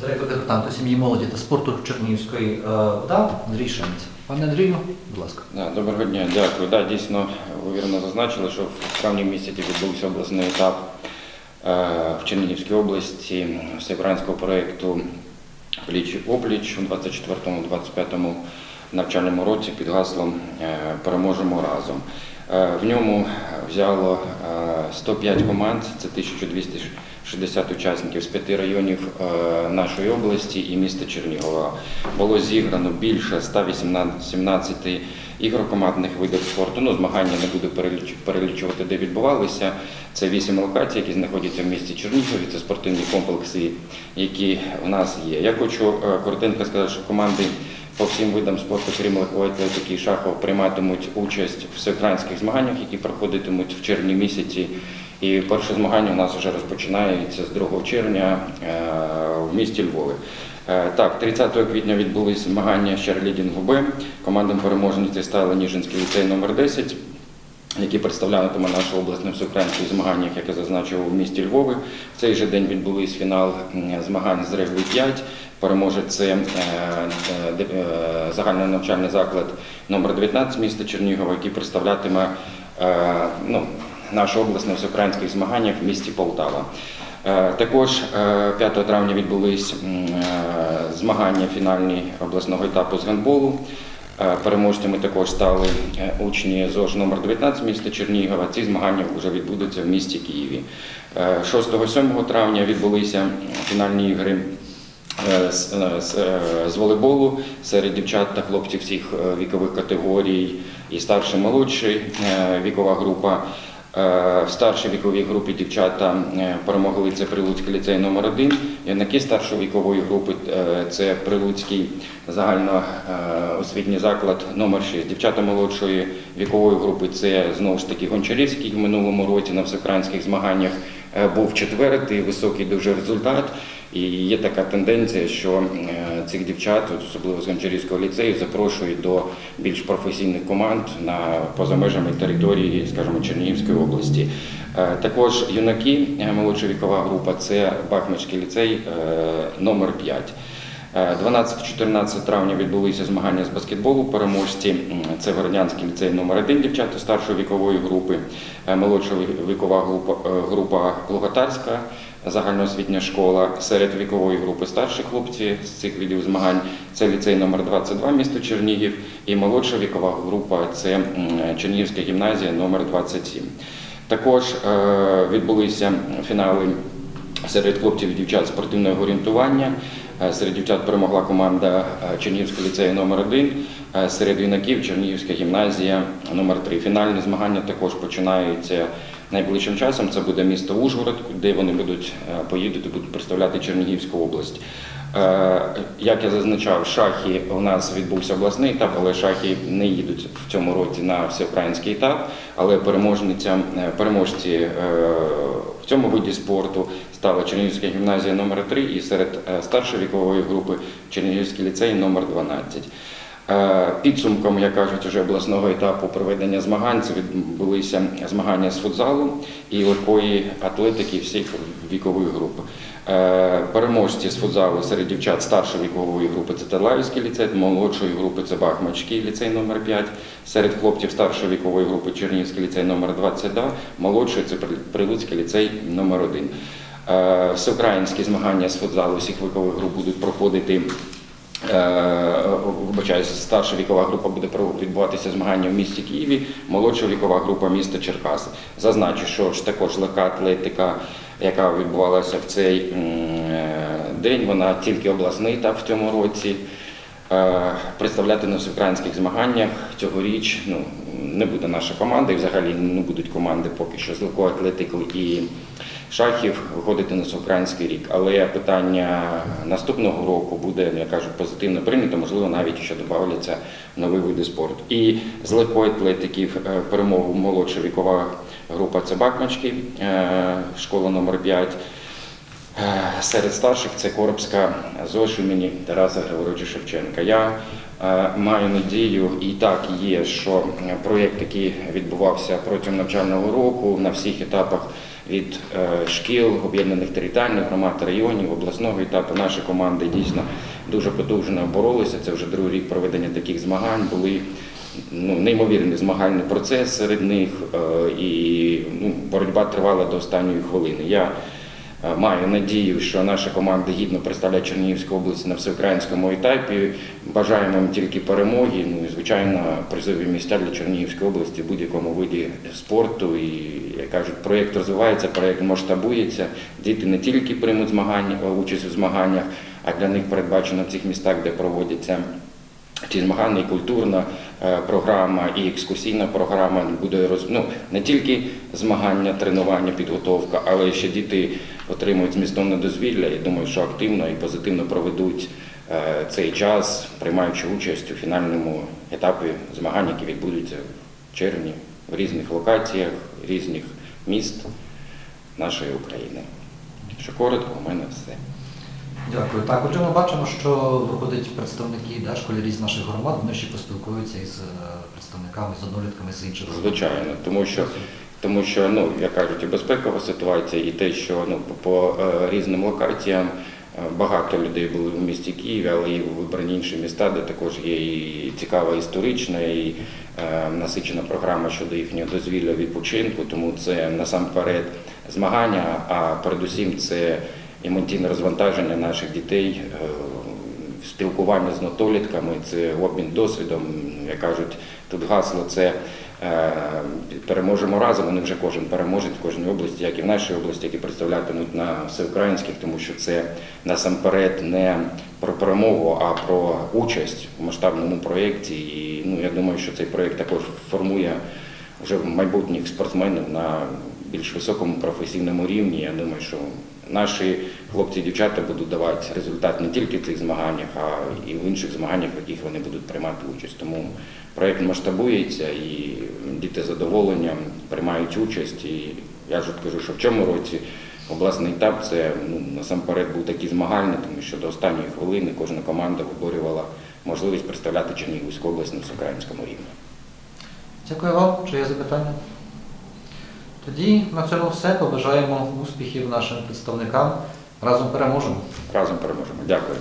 Директор департаменту сім'ї, молоді та спорту Чернігівської е, ОДА Андрій Шемець. Пане Андрію, будь ласка. Да, доброго дня, дякую. Да, дійсно, ви вірно зазначили, що в травні місяці відбувся обласний етап е, в Чернігівській області всеукраїнського проєкту Пліч опліч у 24-25 навчальному році під гаслом е, Переможемо разом. Е, В ньому взяло е, 105 команд, це 1260 учасників з п'яти районів е, нашої області і міста Чернігова. Було зіграно більше 118 ігор командних видів спорту. Ну, змагання не буду переліч- перелічувати, де відбувалися. Це вісім локацій, які знаходяться в місті Чернігові. Це спортивні комплекси, які в нас є. Я хочу е, коротенько сказати, що команди по всім видам спорту, крім легкої атлетики і шахов, прийматимуть участь в всеукраїнських змаганнях, які проходитимуть в червні місяці. І перше змагання у нас вже розпочинається з 2 червня е, в місті Львові. Е, Так, 30 квітня відбулись змагання з черлідінгу Б. Командам переможниці стали Ніжинський ліцей номер 10 які представлятиме нашу область на всеукраїнських змаганнях, як я зазначив у місті Львові. В цей же день відбулись фінал змагань з регби 5. Переможе це е, е, загальнонавчальний заклад номер 19 міста Чернігова, який представлятиме ну, нашу область на всеукраїнських змаганнях в місті Полтава. Е, Також е, 5 травня відбулись е, змагання фінальні обласного етапу з гандболу. Е, Переможцями також стали е, учні ЗОЖ номер 19 міста Чернігова. Ці змагання вже відбудуться в місті Києві. Е, 6-7 травня відбулися фінальні ігри е, з, е, е, волейболу серед дівчат та хлопців всіх е, вікових категорій і старший, молодший е, вікова група. Е, В старшій віковій групі дівчата е, перемогли це Прилуцький ліцей номер 1 Юнаки старшої вікової групи е, це Прилуцький загальноосвітній заклад номер 6 Дівчата молодшої вікової групи це знову ж таки Гончарівський в минулому році на всеукраїнських змаганнях був четвертий, високий дуже результат. І є така тенденція, що е, цих дівчат, особливо з Гончарівського ліцею, запрошують до більш професійних команд на поза межами території, скажімо, Чернігівської області. Е, Також юнаки, молодшовікова група, це Бахмачський ліцей е, номер 5. Е, 12-14 травня відбулися змагання з баскетболу. Переможці це Городнянський ліцей номер 1 дівчата старшої вікової групи, е, молодша вікова група, е, група Луготарська, загальноосвітня школа. Серед вікової групи старші хлопці з цих видів змагань це ліцей номер 22 місто Чернігів і молодша вікова група це Чернігівська гімназія номер 27. Також е, відбулися фінали Серед хлопців і дівчат спортивного орієнтування. Е, Серед дівчат перемогла команда е, Чернігівського ліцею номер 1 Серед юнаків Чернігівська гімназія номер 3 Фінальні змагання також починаються найближчим часом. Це буде місто Ужгород, де вони будуть е, поїдуть і будуть представляти Чернігівську область. Е, Як я зазначав, шахи у нас відбувся обласний етап, але шахи не їдуть в цьому році на всеукраїнський етап. Але переможницям е, переможці е, цьому виді спорту стала Чернігівська гімназія номер 3 і серед е, старшої вікової групи Чернігівський ліцей номер 12. Е, Підсумком, як кажуть, уже обласного етапу проведення змагань це відбулися змагання з футзалу і легкої атлетики всіх вікових груп. Е, Переможці з футзалу серед дівчат старшої вікової групи це Терлавівський ліцей, молодшої групи це Бахмачський ліцей номер 5 серед хлопців старшої вікової групи Чернігівський ліцей номер 22 молодший це При- Прилуцький ліцей номер 1 Е, Всеукраїнські змагання з футзалу всіх вікових груп будуть проходити Е, Вибачаюся, старша вікова група буде відбуватися змагання в місті Києві, молодша вікова група міста Черкаси. Зазначу, що ж також легка атлетика, яка відбувалася в цей е, день, вона тільки обласний етап в цьому році. Е, Представляти на всеукраїнських змаганнях цьогоріч ну, не буде наша команда, і взагалі не будуть команди поки що з легкої атлетики і шахів виходити на всеукраїнський рік. Але питання наступного року буде, я кажу, позитивно прийнято, можливо, навіть ще додавляться нові види спорту. І з легкої атлетики е, перемогу молодша вікова група це Бакмачки, е, школа номер 5. Е, Серед старших це Коробська ЗОЖ імені Тараса Григоровича Шевченка. Я е, маю надію, і так є, що проєкт, який відбувався протягом навчального року на всіх етапах, від е, шкіл, об'єднаних територіальних громад, районів, обласного етапу. Наші команди дійсно дуже потужно боролися. Це вже другий рік проведення таких змагань. Були ну, неймовірний змагальний процес серед них, і ну, боротьба тривала до останньої хвилини. Я маю надію, що наша команда гідно представляє Чернігівську область на всеукраїнському етапі. Бажаємо їм тільки перемоги. Ну і звичайно, призові місця для Чернігівської області в будь-якому виді спорту. І як кажуть, проєкт розвивається, проєкт масштабується. Діти не тільки приймуть змагання, участь у змаганнях, а для них передбачено в цих містах, де проводяться. Ці змагання, і культурна е, програма, і екскурсійна програма буде роз... ну, не тільки змагання, тренування, підготовка, але ще діти отримують змістовне дозвілля. Я думаю, що активно і позитивно проведуть е, цей час, приймаючи участь у фінальному етапі змагань, які відбудуться в червні в різних локаціях, різних міст нашої України. Що коротко, у мене все. Дякую. Так, отже, ми бачимо, що виходять представники да, школярі з наших громад, вони ще поспілкуються із е, представниками, з однолітками з інших. Звичайно, тому що тому що ну як кажуть, і безпекова ситуація, і те, що ну по, по е, різним локаціям е, багато людей були в місті Києві, але і вибрані інші міста, де також є і цікава історична і е, насичена програма щодо їхнього дозвілля відпочинку. Тому це насамперед змагання, а передусім це емоційне розвантаження наших дітей. е, спілкування з натолітками, це обмін досвідом. Як кажуть, тут гасло це е, переможемо разом. Вони вже кожен переможець в кожній області, як і в нашій області, які представлятимуть на всеукраїнських, тому що це насамперед не про перемогу, а про участь в масштабному проєкті. І ну я думаю, що цей проєкт також формує вже майбутніх спортсменів на більш високому професійному рівні. Я думаю, що наші хлопці і дівчата будуть давати результат не тільки в цих змаганнях, а і в інших змаганнях, в яких вони будуть приймати участь. Тому проєкт масштабується і діти з задоволенням приймають участь. І я ж кажу, що в цьому році обласний етап це ну, насамперед був такий змагальний, тому що до останньої хвилини кожна команда виборювала можливість представляти Чернігівську область на всеукраїнському рівні. Дякую вам. Чи є запитання? Тоді на цьому все. Побажаємо успіхів нашим представникам. Разом переможемо. Разом переможемо. Дякую.